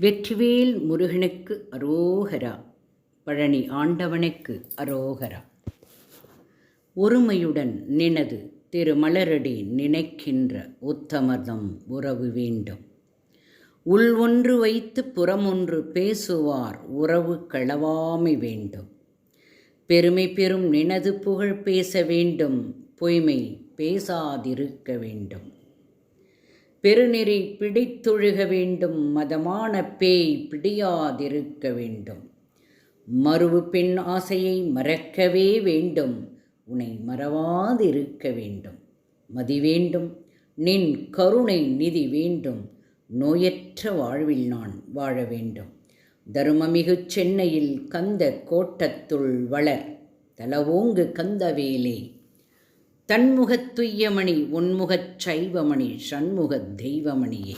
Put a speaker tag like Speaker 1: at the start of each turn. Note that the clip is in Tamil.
Speaker 1: வெற்றிவேல் முருகனுக்கு அரோகரா பழனி ஆண்டவனுக்கு அரோகரா. ஒருமையுடன் நினது திருமலரடி நினைக்கின்ற உத்தமர்தம் உறவு வேண்டும். உள் ஒன்று வைத்து புறமொன்று பேசுவார் உறவு களவாமை வேண்டும். பெருமை பெறும் நினது புகழ் பேச வேண்டும் பொய்மை பேசாதிருக்க வேண்டும். பெருநெறி பிடித்துழுக வேண்டும் மதமான பேய் பிடியாதிருக்க வேண்டும். மறுவு பெண் ஆசையை மறக்கவே வேண்டும் உன்னை மறவாதிருக்க வேண்டும். மதி வேண்டும் நின் கருணை நிதி வேண்டும் நோயற்ற வாழ்வில் நான் வாழ வேண்டும். தருமமிகு சென்னையில் கந்த கோட்டத்துள் வளர் தலவோங்கு கந்தவேலே. தன்முகத் துய்யமணி உன்முகச் சைவமணி சண்முகத் தெய்வமணியே.